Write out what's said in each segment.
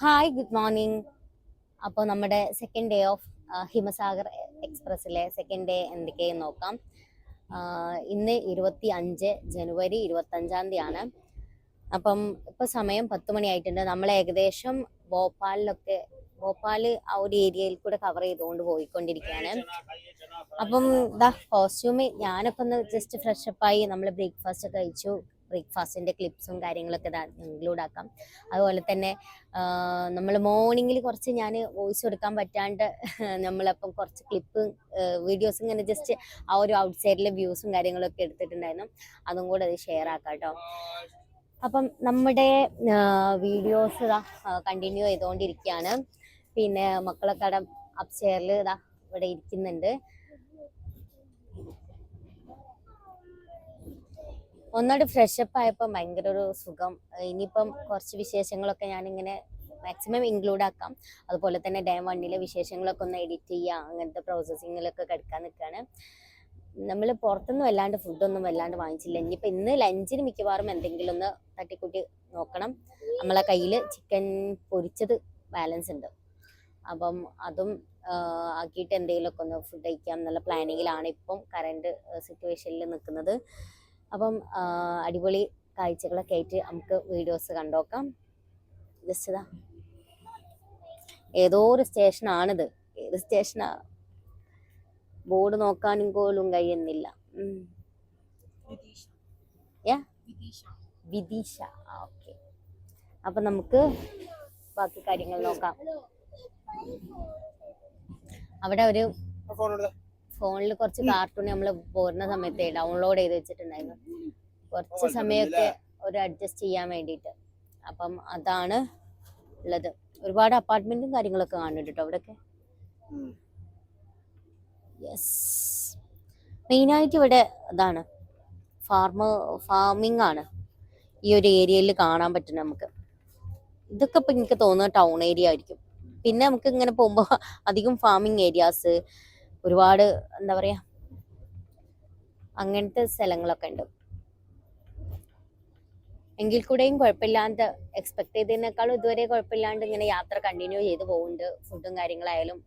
Hi good morning അപ്പോൾ നമ്മുടെ second day of Himsagar എക്സ്പ്രസ്സിലെ സെക്കൻഡ് ഡേ എന്തൊക്കെയെന്ന് നോക്കാം. ഇന്ന് ഇരുപത്തി അഞ്ച് ജനുവരി ഇരുപത്തഞ്ചാം തീയതിയാണ്. അപ്പം ഇപ്പോൾ സമയം പത്ത് മണി ആയിട്ടുണ്ട്. നമ്മൾ ഏകദേശം ഭോപ്പാലിലൊക്കെ ഭോപ്പാൽ ആ ഒരു ഏരിയയിൽ കൂടെ കവർ ചെയ്തുകൊണ്ട് പോയിക്കൊണ്ടിരിക്കുകയാണ്. അപ്പം ഇതാ കോസ്റ്റ്യൂമ് ഞാനൊക്കെ ഒന്ന് ജസ്റ്റ് ഫ്രഷപ്പായി നമ്മൾ ബ്രേക്ക്ഫാസ്റ്റ് കഴിച്ചു. ബ്രേക്ക്ഫാസ്റ്റിന്റെ ക്ലിപ്സും കാര്യങ്ങളൊക്കെ ഇൻക്ലൂഡ് ആക്കാം. അതുപോലെ തന്നെ നമ്മൾ മോർണിംഗിൽ കുറച്ച് ഞാൻ വോയിസ് കൊടുക്കാൻ പറ്റാണ്ട് നമ്മളപ്പം കുറച്ച് ക്ലിപ്പ് വീഡിയോസ് ഇങ്ങനെ ജസ്റ്റ് ആ ഒരു ഔട്ട് സൈഡിലെ വ്യൂസും കാര്യങ്ങളൊക്കെ എടുത്തിട്ടുണ്ടായിരുന്നു. അതും കൂടെ അത് ഷെയർ ആക്കാം കേട്ടോ അപ്പം നമ്മുടെ വീഡിയോസ് ഇതാ കണ്ടിന്യൂ ചെയ്തുകൊണ്ടിരിക്കുകയാണ് പിന്നെ മക്കളൊക്കെ അവിടെ അപ്സ്റ്റെയറിൽ ഇതാ ഇവിടെ ഇരിക്കുന്നുണ്ട്. ഒന്നുകൂടി ഫ്രഷപ്പ് ആയപ്പോൾ ഭയങ്കര ഒരു സുഖം. ഇനിയിപ്പം കുറച്ച് വിശേഷങ്ങളൊക്കെ ഞാനിങ്ങനെ മാക്സിമം ഇൻക്ലൂഡ് ആക്കാം. അതുപോലെ തന്നെ ഡേ വണ്ണിലെ വിശേഷങ്ങളൊക്കെ ഒന്ന് എഡിറ്റ് ചെയ്യുക അങ്ങനത്തെ പ്രോസസ്സിങ്ങിലൊക്കെ കിടക്കാൻ നിൽക്കുകയാണ് നമ്മൾ പുറത്തൊന്നും വല്ലാണ്ട് ഫുഡൊന്നും വല്ലാണ്ട് വാങ്ങിച്ചില്ല. ഇനിയിപ്പോൾ ഇന്ന് ലഞ്ചിന് മിക്കവാറും എന്തെങ്കിലും ഒന്ന് തട്ടിക്കൂട്ടി നോക്കണം. നമ്മളെ കയ്യിൽ ചിക്കൻ പൊരിച്ചത് ബാലൻസ് ഉണ്ട്. അപ്പം അതും ആക്കിയിട്ട് എന്തെങ്കിലുമൊക്കെ ഒന്ന് ഫുഡ് കഴിക്കാം എന്നുള്ള പ്ലാനിങ്ങിലാണ് ഇപ്പം കറണ്ട് സിറ്റുവേഷനിൽ നിൽക്കുന്നത് അപ്പം അടിപൊളി കാഴ്ചകളൊക്കെ ആയിട്ട് നമുക്ക് വീഡിയോസ് കണ്ടോക്കാം. ജസ്റ്റ് ഇതാ. ഏതോ ഒരു സ്റ്റേഷനാണിത് ഏത് സ്റ്റേഷനാ ബോർഡ് നോക്കാനും പോലും കഴിയുന്നില്ല? വിദീഷ. ഓക്കെ അപ്പൊ നമുക്ക് ബാക്കി കാര്യങ്ങൾ നോക്കാം. അവിടെ ഒരു ഫോണിൽ കുറച്ച് കാർട്ടൂൺ നമ്മൾ പോരുന്ന സമയത്ത് ഡൗൺലോഡ് ചെയ്ത് വെച്ചിട്ടുണ്ടായിരുന്നു. കുറച്ച് സമയമൊക്കെ ഒരു അഡ്ജസ്റ്റ് ചെയ്യാൻ വേണ്ടിയിട്ട്. അപ്പം അതാണ് ഉള്ളത്. ഒരുപാട് അപ്പാർട്ട്മെന്റും കാര്യങ്ങളൊക്കെ കാണുന്നുണ്ട് കേട്ടോ അവിടെയൊക്കെ യെസ് മെയിനായിട്ട് ഇവിടെ അതാണ് ഫാർമ ഫാമിംഗ് ആണ്. ഈ ഒരു ഏരിയയിൽ കാണാൻ പറ്റും നമുക്ക്. ഇതൊക്കെ ഇപ്പം എനിക്ക് തോന്നുന്നത് ടൗൺ ഏരിയ ആയിരിക്കും. പിന്നെ നമുക്ക് ഇങ്ങനെ പോകുമ്പോൾ അധികം ഫാമിംഗ് ഏരിയാസ് ഒരുപാട് എന്താ പറയാ അങ്ങനത്തെ സ്ഥലങ്ങളൊക്കെ ഉണ്ട്. എങ്കിൽ കൂടെയും കുഴപ്പമില്ലാണ്ട് എക്സ്പെക്ട് ചെയ്തതിനേക്കാളും ഇതുവരെ കുഴപ്പമില്ലാണ്ട് ഇങ്ങനെ യാത്ര കണ്ടിന്യൂ ചെയ്ത് പോകുന്നുണ്ട്. ഫുഡും കാര്യങ്ങളായാലും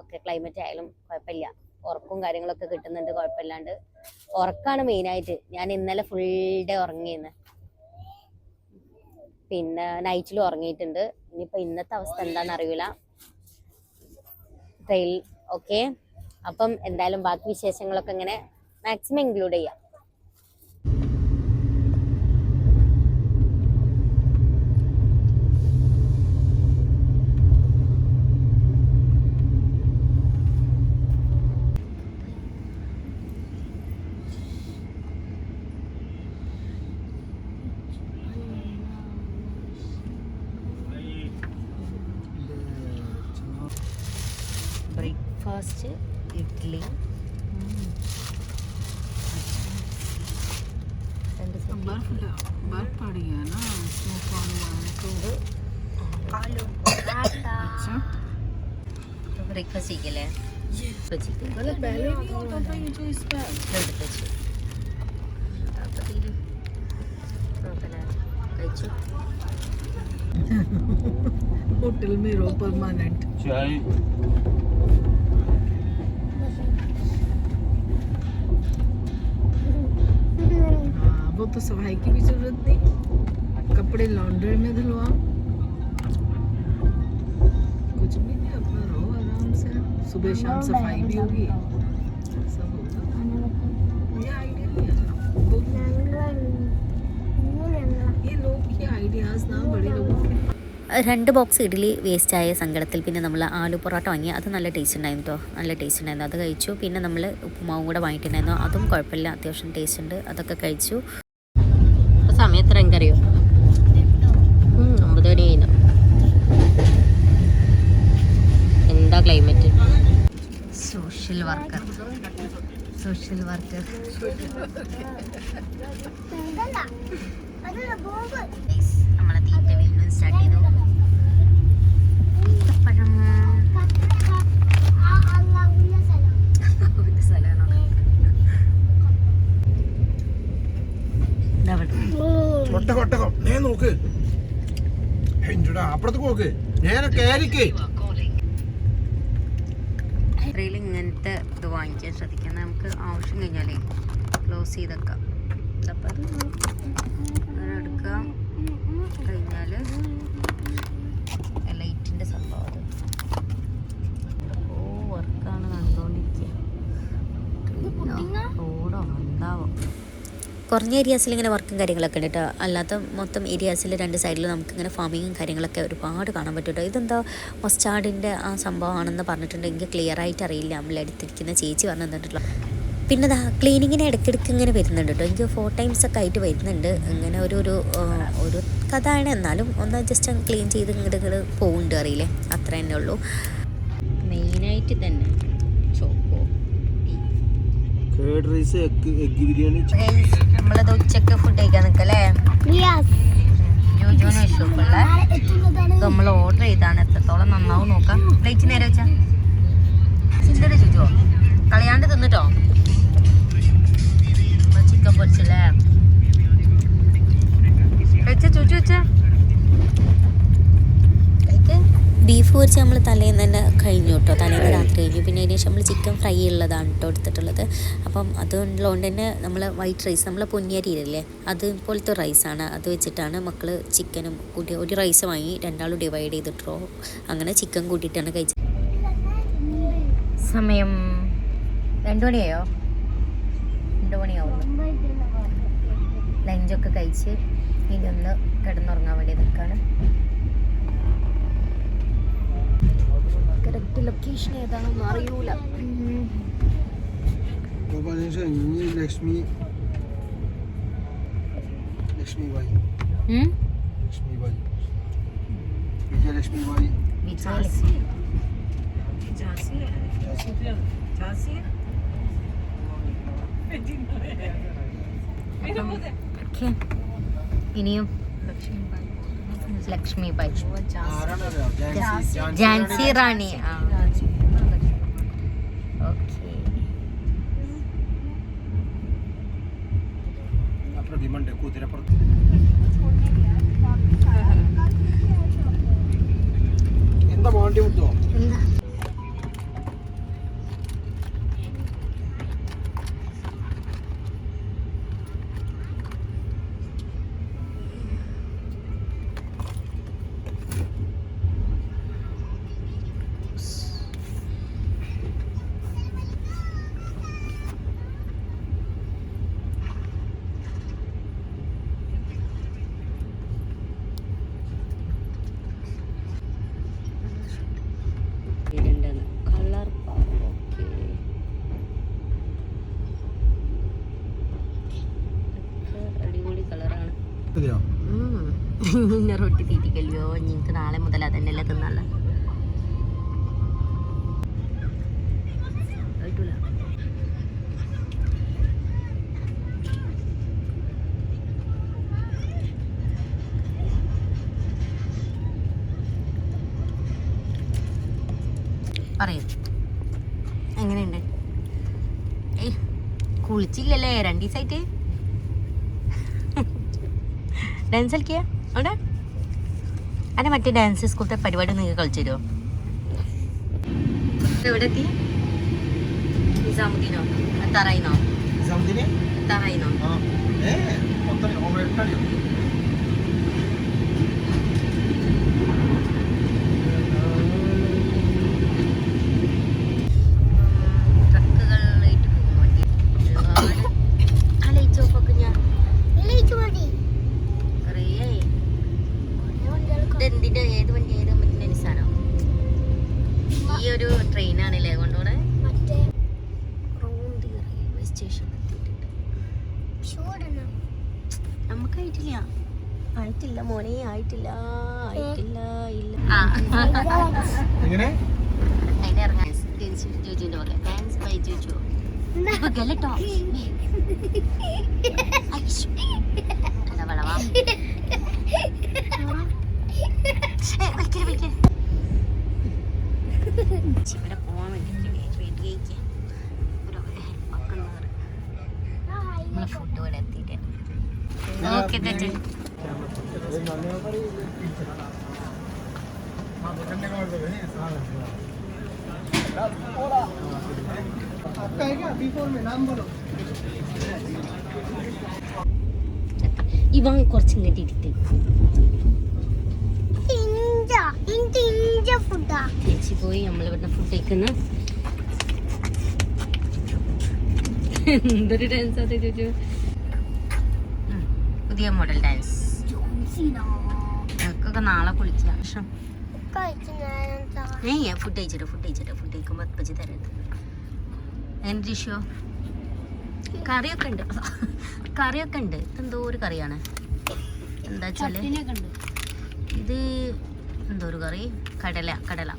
ഒക്കെ ക്ലൈമറ്റ് ആയാലും കുഴപ്പമില്ല. ഉറക്കും കാര്യങ്ങളൊക്കെ കിട്ടുന്നുണ്ട് കുഴപ്പമില്ലാണ്ട്. ഉറക്കാണ് മെയിനായിട്ട് ഞാൻ ഇന്നലെ ഫുൾ ഡേ ഉറങ്ങിയെന്ന്. പിന്നെ നൈറ്റിലും ഉറങ്ങിയിട്ടുണ്ട്. ഇനിയിപ്പോൾ ഇന്നത്തെ അവസ്ഥ എന്താണെന്ന് അറിയില്ല ട്രെയിൽ ഓക്കെ അപ്പം എന്തായാലും ബാക്കി വിശേഷങ്ങളൊക്കെ ഇങ്ങനെ മാക്സിമം ഇൻക്ലൂഡ് ചെയ്യാം. ബ്രേക്ക്ഫാസ്റ്റ് ഇഡ്ഡലി രണ്ട് set बर्फ बर्फ पड़ गया ना स्नोफॉल हुआ है तो अच्छा ബ്രേക്ക്ഫാസ്റ്റ് ചെയ്യില്ലേ വെച്ചിട്ട് मतलब पहले नहीं होता था ये जो इसका ഇതെടുത്ത് വെച്ചു അപ്പൊ തീരെ നോക്കലാ കഴിച്ചു होटल में रहो परमानेंट चाय तो सफाई की भी जरूरत नहीं कपड़े लॉन्ड्री में धुलवा कुछ भी नहीं अपना रहो आराम से सुबह शाम सफाई भी होगी सब होगा ये आइडिया नहीं है दो- ये लोग के आइडियाज ना बड़े लोगों के രണ്ട് ബോക്സ് ഇഡ്ഡലി വേസ്റ്റ് ആയ സങ്കടത്തിൽ പിന്നെ നമ്മൾ ആലു പൊറോട്ട വാങ്ങി അത് നല്ല ടേസ്റ്റ് ഉണ്ടായിരുന്നു കേട്ടോ നല്ല ടേസ്റ്റ് ഉണ്ടായിരുന്നു അത് കഴിച്ചു പിന്നെ നമ്മൾ ഉപ്പുമാവും കൂടെ വാങ്ങിയിട്ടുണ്ടായിരുന്നു അതും കുഴപ്പമില്ല അത്യാവശ്യം ടേസ്റ്റ് ഉണ്ട് അതൊക്കെ കഴിച്ചു സമയം അമ്പത് മണി കഴിഞ്ഞോ. എന്താ climate social worker social worker നമ്മളെ തീറ്റ വീണ്ടും സ്റ്റാർട്ട് ചെയ്തു. നോക്ക്. നേരെ കയറിക്കേ റെയിൽ ഇങ്ങനത്തെ ഇത് വാങ്ങിക്കാൻ ശ്രദ്ധിക്കാം നമുക്ക് ആവശ്യം കഴിഞ്ഞാലേ ക്ലോസ് ചെയ്തേക്കാം. അപ്പം അത് എടുക്കാം. കുറഞ്ഞ ഏരിയാസിൽ ഇങ്ങനെ വർക്കും കാര്യങ്ങളൊക്കെ ഉണ്ട് കേട്ടോ അല്ലാത്ത മൊത്തം ഏരിയാസിൽ രണ്ട് സൈഡിൽ നമുക്ക് ഇങ്ങനെ ഫാമിങ്ങും കാര്യങ്ങളൊക്കെ ഒരുപാട് കാണാൻ പറ്റും കേട്ടോ ഇതെന്താ മസ്റ്റാർഡിന്റെ ആ സംഭവമാണെന്ന് പറഞ്ഞിട്ടുണ്ടെങ്കിൽ എനിക്ക് ക്ലിയർ ആയിട്ട് അറിയില്ല. നമ്മൾ എടുത്തിരിക്കുന്ന ചേച്ചി പറഞ്ഞു തന്നിട്ടുള്ള പിന്നെ ദാ ക്ലീനിങ്ങിന് ഇടയ്ക്കിടയ്ക്ക് ഇങ്ങനെ വരുന്നുണ്ട് കേട്ടോ എനിക്ക് ഫോർ ടൈംസ് ഒക്കെ ആയിട്ട് വരുന്നുണ്ട്. ഇങ്ങനെ ഒരു ഒരു ഒരു കഥയാണ്. എന്നാലും ഒന്ന് ജസ്റ്റ് ക്ലീൻ ചെയ്ത് ഇങ്ങോട്ട് ഇങ്ങോട്ട് പോകുന്നുണ്ട് അറിയില്ലേ? അത്ര തന്നെ ഉള്ളൂ. മെയിനായിട്ട് തന്നെ choco curd rice egg biryani നമ്മളത് ഉച്ചയ്ക്ക് ഫുഡ് കഴിക്കാൻ നിക്കല്ലേ ജോജോന് വിഷുപ്പുള്ള നമ്മൾ ഓർഡർ ചെയ്താണ്. എത്രത്തോളം നന്നാവും നോക്കാം. പ്ലേറ്റ് നേരെ വെച്ചാ. ബീഫ് പൊരിച്ച് നമ്മൾ തലേന്ന് തന്നെ കഴിഞ്ഞു കേട്ടോ തലേന്ന് രാത്രി കഴിഞ്ഞു. പിന്നെ അതിന് ശേഷം നമ്മൾ ചിക്കൻ ഫ്രൈ ഉള്ളതാണ് കേട്ടോ എടുത്തിട്ടുള്ളത്. അപ്പം അതുകൊണ്ടുള്ളതുകൊണ്ട് തന്നെ നമ്മൾ വൈറ്റ് റൈസ് നമ്മൾ പൊന്നിയരിയില്ലേ അതുപോലത്തെ റൈസാണ്. അത് വെച്ചിട്ടാണ് മക്കൾ ചിക്കനും കൂട്ടി ഒരു റൈസ് വാങ്ങി രണ്ടാളും ഡിവൈഡ് ചെയ്തിട്ടോ. അങ്ങനെ ചിക്കൻ കൂട്ടിയിട്ടാണ് കഴിച്ചത്. സമയം രണ്ടു മണിയായോ? രണ്ടു മണിയാവുള്ളൂ ലഞ്ചൊക്കെ കഴിച്ച് ഇനി ഒന്ന് കിടന്നുറങ്ങാൻ വേണ്ടി നിൽക്കുകയാണ് കറക്റ്റ് ലൊക്കേഷൻ ഏതാണെന്ന് അറിയൂല ഇനി ലക്ഷ്മി ലക്ഷ്മി ബായി ഉം? ലക്ഷ്മി ബായി വിജയലക്ഷ്മി ബായി വിജയലക്ഷ്മി झांसी है झांसी है ഓക്കെ ഇനിയും ലക്ഷ്മി ബായി ആരാണ് അറിയാം ജാൻസി റാണി. പ്രതിമണ്ട് കുതിരപ്പുറത്ത് എന്താ? വേണ്ടി വിട്ടോ? നിന്നെ റൊട്ടി തീറ്റിക്കല്ലോ നിങ്ങൾക്ക് നാളെ മുതൽ അതന്നെയല്ലേ തിന്നല്ല പറയൂ. എങ്ങനെയുണ്ട്? ഏയ് കുളിച്ചില്ലല്ലേ? രണ്ടീസായിട്ട്. ഡാൻസ് കളിക്കുക അവിടെ? അല്ല മറ്റേ ഡാൻസ് സ്കൂളത്തെ പരിപാടി നിങ്ങൾക്ക് കളിച്ചു തരുമോ എവിടെ എത്തി നിസാമുദ്ദീനോ? തറയിനോ സമതിനെ എത്താറായിന്നോ ആ ഏ പത്തണി ഓ എട്ടണിയോ ട്രക്കുകളിലായിട്ട് പോകും വണ്ടി ഒരുപാട് ആ ലൈറ്റ് ഓഫ് ഒക്കെ ഞാൻ കുറേ ആയി ഇതെന്തിന്റെ ഏത് വണ്ടി ഏത് മറ്റേ നിസാനോ ഈ ഒരു ട്രെയിനാണല്ലേ കൊണ്ടുപോണേ റൗണ്ട് റെയിൽവേ സ്റ്റേഷൻ എത്തിയിട്ടുണ്ട് നമുക്കായിട്ടില്ല ആയിട്ടില്ല മോനെ ആയിട്ടില്ല ആയിട്ടില്ല ഇല്ല ആ എങ്ങനെ അതിന്റെ ഇറങ്ങാൻ ജോജുവിന്റെ മകൻ ഡാൻസ് ബൈ ജോജു ഇപ്പൊ ഗലട്ടോ അല്ല വളവാ ശ്ശേ, വിളിക്കരുത്, വിളിക്കരുത്. ചേച്ചി ഇവിടെ പോവാൻ വേണ്ടിട്ട് വെയിറ്റ് നമ്മളെ ഫുഡ് ഇവിടെ എത്തിയിട്ട് നോക്കിയിട്ട് आपका है क्या बी फोर में नाम बोलो ഇവൻ കുറച്ച് ഇങ്ങോട്ട് ഇരുത്തി ഇഞ്ച ഇഞ്ച ഇഞ്ച ഫുഡാ ചേച്ചി പോയി നമ്മൾ ഇവിടുന്ന് ഫുഡ് കഴിക്കുന്ന എന്തൊരു ഡാൻസ് അത് ചോദിച്ചു പുതിയ മോഡൽ ഡാൻസ് ഞങ്ങൾക്കൊക്കെ നാളെ കുളിച്ച ശേഷം ഏയ് ഫുഡ് കഴിച്ചിട്ട് ഫുഡ് കഴിച്ചിട്ട് ഫുഡ് കഴിക്കുമ്പോൾ അപ്പച്ചി തരരുത്. എന്ത് ഇഷ്യോ കറിയൊക്കെ ഉണ്ട്. കറിയൊക്കെ ഉണ്ട്. എന്തോ ഒരു കറിയാണ്. എന്താ വെച്ചാൽ? ഇത് എന്തോ ഒരു കറി? കടല കടല.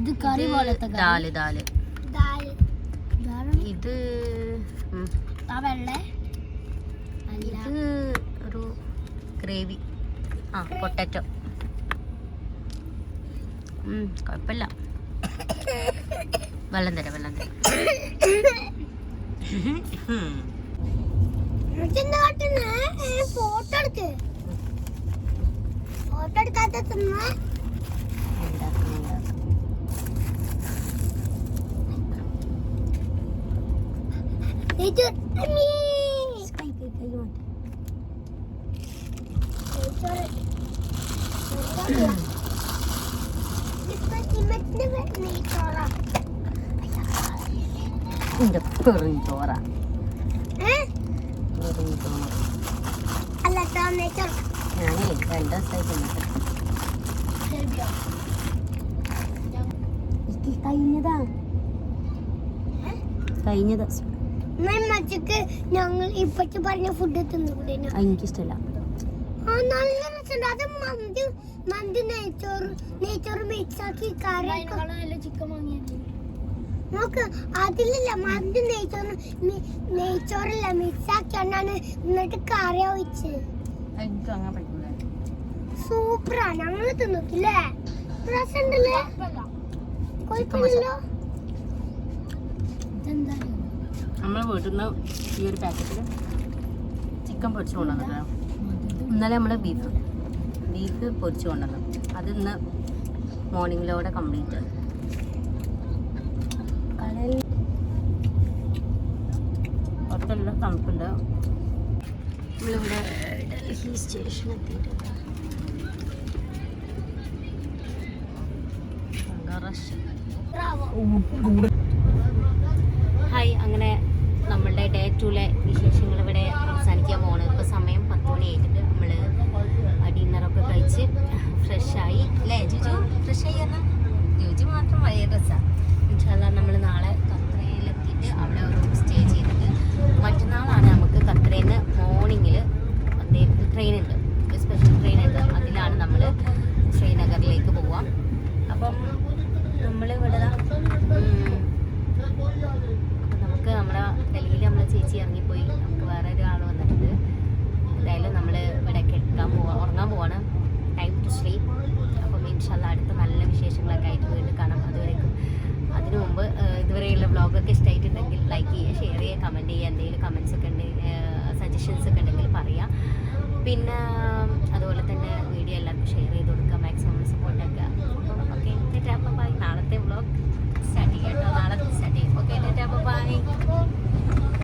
ഇത് കറി ഇത് പോലത്തെ ദാൽ ദാൽ. ഇത് ഇത് ഒരു ഗ്രേവി. ആ പൊട്ടാറ്റോ. കുഴപ്പമില്ല വെള്ളം തരാം വെള്ളം തരാം. ഫോട്ടോ എടുക്ക്. ഫോട്ടോ എടുക്കാത്ത തിന്ന. ഉണ്ടാക്കണം, ഉണ്ടാക്കണം. ഇത് മീ. കൈ, കൈ, കൈ മാറ്റ്. ഇപ്പൊ ഇമ്മച്ചിന്റെ നെയ്ച്ചോറാ. പെറുഞ്ചോറ് അല്ല ട്ടോ, നെയ്ച്ചോറ്. ഞാനേ രണ്ട് ദിവസമായി കഴിഞ്ഞതാ. ഏ? കഴിഞ്ഞ ദിവസം എന്നാ ഇമ്മച്ചിക്ക് ഞങ്ങൾ ഇപ്പച്ച് പറഞ്ഞ ഫുഡ് തിന്നുകൂടെ എനിക്കിഷ്ടമല്ല ആ നല്ല രസമുണ്ട്. അത് മന്തി മന്തി നെയ്ച്ചോറ് നെയ്ച്ചോറ് മിക്സ് ആക്കി കറി ചിക്കൻ നോക്ക് അതിലില്ല മന്തി നെയ്ച്ചോറ് നെയ്ച്ചോറില്ല മിക്സാക്കിയാണ് എന്നിട്ട് കറി ഒഴിച്ച് എനിക്ക് അങ്ങനെ പറ്റില്ല സൂപ്പറാ ഞങ്ങൾ തിന്നോക്കില്ലേ രസമുണ്ടല്ലേ കുഴപ്പമില്ലല്ലോ? നമ്മൾ വീട്ടിൽ നിന്ന് ഈ ഒരു പാക്കറ്റിൽ ചിക്കൻ പൊരിച്ചു കൊണ്ടുവന്നിട്ടോ ഇന്നലെ നമ്മൾ ബീഫ് ബീഫ് പൊരിച്ചു കൊണ്ടുവന്നു. അത് ഇന്ന് മോർണിംഗിലൂടെ കംപ്ലീറ്റ് കടയിൽ തണുപ്പുണ്ട്. നമ്മളിവിടെ ഡൽഹി സ്റ്റേഷൻ എത്തിയിട്ടുണ്ട് ഹായ് അങ്ങനെ നമ്മളുടെ ഡേ ടുലെ വിശേഷങ്ങൾ ഇവിടെ അവസാനിക്കാൻ പോകണം ഇപ്പോൾ സമയം പത്ത് മണി ആയിട്ടുണ്ട്. നമ്മൾ ഡിന്നറൊക്കെ കഴിച്ച് ഫ്രഷായി അല്ലേ ജുജു ഫ്രഷായി പറഞ്ഞാൽ ജുജു മാത്രം പഴയ ഡ്രസ്സാണ് ഇൻഷാല്ല നമ്മൾ നാളെ കത്രയിലെത്തിയിട്ട് അവിടെ ഒരു സ്റ്റേ ചെയ്തിട്ട് മറ്റന്നാളാണ് നമുക്ക് കത്രയിൽ നിന്ന് മോർണിംഗിൽ ട്രെയിൻ ഉണ്ട് ഒരു സ്പെഷ്യൽ ട്രെയിൻ ഉണ്ട് അതിലാണ് നമ്മൾ ശ്രീനഗറിലേക്ക് പോവാം അപ്പം നമ്മൾ ഇവിടെ നമുക്ക് നമ്മുടെ ഡൽഹിയിൽ നമ്മളെ ചേച്ചി ഇറങ്ങിപ്പോയി നമുക്ക് വേറെ ഒരാൾ വന്നിട്ടുണ്ട് എന്തായാലും നമ്മൾ ഇവിടെ കിടക്കാൻ പോവാ ഉറങ്ങാൻ പോവാണ് ടൈം ടു സ്ലീപ്പ് അപ്പം ഇൻഷാല്ല അടുത്ത നല്ല വിശേഷങ്ങളൊക്കെ ആയിട്ട് വീണ്ടും കാണാം അതുവരേക്കും അതിനു മുമ്പ് ഏഹ്, ഇതുവരെയുള്ള വ്ളോഗൊക്കെ ഇഷ്ടമായിട്ടുണ്ടെങ്കിൽ ലൈക്ക് ചെയ്യുക ഷെയർ ചെയ്യുക കമന്റ് ചെയ്യുക എന്തെങ്കിലും കമൻസ് ഒക്കെ ഉണ്ടെങ്കിൽ സജഷൻസ് ഒക്കെ ഉണ്ടെങ്കിൽ പറയാം. പിന്നെ അതുപോലെ തന്നെ വീഡിയോ എല്ലാവർക്കും ഷെയർ ചെയ്ത് കൊടുക്കുക.